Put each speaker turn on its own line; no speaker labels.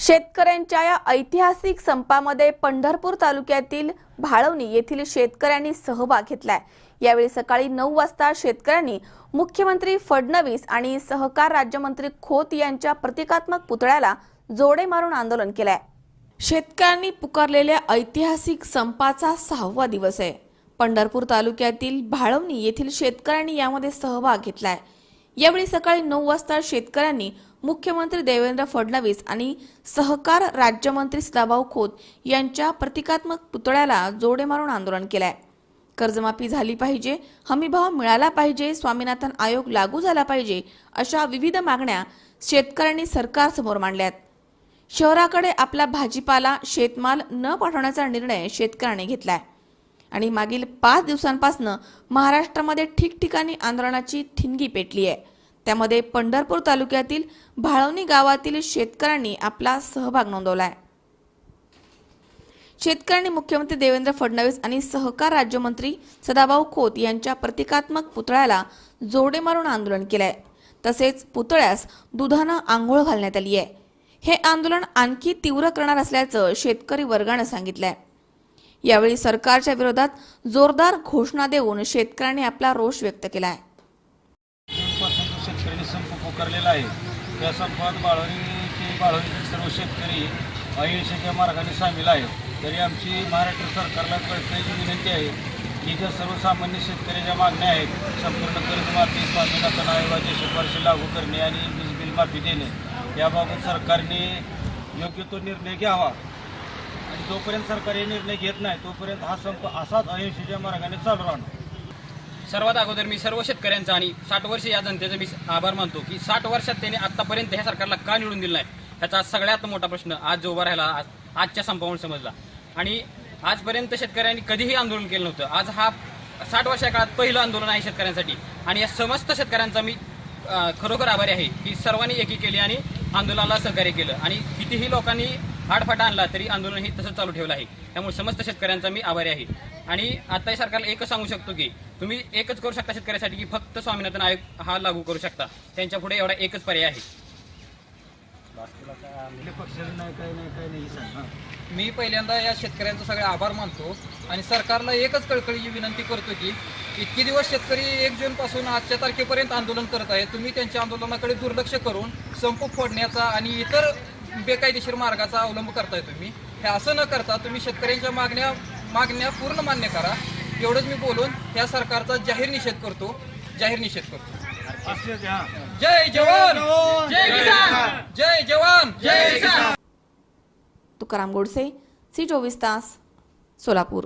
शेतकऱ्यांच्या या ऐतिहासिक संपामध्ये पंढरपूर तालुक्यातील भाळवणी येथील शेतकऱ्यांनी सहभाग घेतलाय. यावेळी सकाळी नऊ वाजता शेतकऱ्यांनी मुख्यमंत्री फडणवीस आणि सहकार राज्यमंत्री खोत यांच्या प्रतिकात्मक पुतळ्याला जोडे मारून आंदोलन केलंय. शेतकऱ्यांनी पुकारलेल्या ऐतिहासिक संपाचा सहावा दिवस आहे. पंढरपूर तालुक्यातील भाळवणी येथील शेतकऱ्यांनी यामध्ये सहभाग घेतलाय. यावेळी सकाळी नऊ वाजता शेतकऱ्यांनी मुख्यमंत्री देवेंद्र फडणवीस आणि सहकार राज्यमंत्री सदाभाऊ खोत यांच्या प्रतिकात्मक पुतळ्याला जोडे मारून आंदोलन केलंय. कर्जमाफी झाली पाहिजे हमीभाव मिळाला पाहिजे स्वामीनाथन आयोग लागू झाला पाहिजे अशा विविध मागण्या शेतकऱ्यांनी सरकारसमोर मांडल्यात. शहराकडे आपला भाजीपाला शेतमाल न पाठवण्याचा निर्णय शेतकऱ्यांनी घेतलाय. आणि मागील पाच दिवसांपासून महाराष्ट्रामध्ये ठिकठिकाणी आंदोलनाची ठिणगी पेटली आहे त्यामध्ये पंढरपूर तालुक्यातील भाळवणी गावातील शेतकऱ्यांनी आपला सहभाग नोंदवला आहे. शेतकऱ्यांनी मुख्यमंत्री देवेंद्र फडणवीस आणि सहकार राज्यमंत्री सदाभाऊ खोत यांच्या प्रतिकात्मक पुतळ्याला जोडे मारून आंदोलन केलंय. तसेच पुतळ्यास दुधानं आंघोळ घालण्यात आली आहे. हे आंदोलन आणखी तीव्र करणार असल्याचं शेतकरी वर्गानं सांगितलंय. यावेळी सरकारच्या विरोधात जोरदार घोषणा देऊन शेतकऱ्यांनी आपला रोष व्यक्त
केला आहे पुकारलेला आहे. त्या संपात बाळवणी ते बाळवणीचे सर्व शेतकरी अहिंसेच्या मार्गाने सामील आहेत. तरी आमची महाराष्ट्र सरकारला कळकळीची विनंती आहे की ज्या सर्वसामान्य शेतकऱ्याच्या मागण्या आहेत संपूर्ण कर्जमाफी स्वामीनाथन आयोगाची शिफारशी लागू करणे आणि वीज बिल माफी देणे याबाबत सरकारने योग्य तो निर्णय घ्यावा. आणि जोपर्यंत सरकार हे निर्णय घेत नाही तोपर्यंत हा संप असाच अहिंसेच्या मार्गाने चालू राहणार.
सर्वात अगोदर मी सर्व शेतकऱ्यांचा आणि साठ वर्ष या जनतेचा मी आभार मानतो की साठ वर्षात त्यांनी आतापर्यंत ह्या सरकारला का निवडून दिलं नाही? ह्याचा सगळ्यात मोठा प्रश्न आज जो उभा राहिला आज आजच्या संपामुळे समजला. आणि आजपर्यंत शेतकऱ्यांनी कधीही आंदोलन केलं नव्हतं. आज हा साठ वर्षा काळात पहिलं आंदोलन आहे शेतकऱ्यांसाठी. आणि या समस्त शेतकऱ्यांचा मी खरोखर आभारी आहे की सर्वांनी एकी केली आणि आंदोलनाला सहकार्य केलं. आणि कितीही लोकांनी आडफाटा आणला तरी आंदोलन हे तसंच चालू ठेवलं आहे. त्यामुळे समस्त शेतकऱ्यांचा मी आभारी आहे. आणि आता सरकारला एकच सांगू शकतो की तुम्ही एकच करू शकता शेतकऱ्यासाठी की फक्त स्वामीनाथन आयोग हा लागू करू शकता. त्यांच्या पुढे एवढा एकच पर्याय आहे.
हां
मी पहिल्यांदा या शेतकऱ्यांचा सगळे आभार मानतो आणि सरकारला एकच कळकळीची विनंती करतो की इतके दिवस शेतकरी एक जून पासून आजच्या तारखेपर्यंत आंदोलन करत आहे तुम्ही त्यांच्या आंदोलनाकडे दुर्लक्ष करून संप फोडण्याचा आणि इतर बेकायदेशीर मार्गाचा अवलंब करताय तुम्ही. हे असं न करता तुम्ही शेतकऱ्यांच्या मागण्या मागण्या पूर्ण मान्य करा. एवढंच मी बोलून या सरकारचा जाहीर निषेध करतो. जाहीर निषेध करतो. जय जवान! जय किसान! जय जवान! जय किसान!
तुकाराम गोडसे सी चोवीस तास सोलापूर.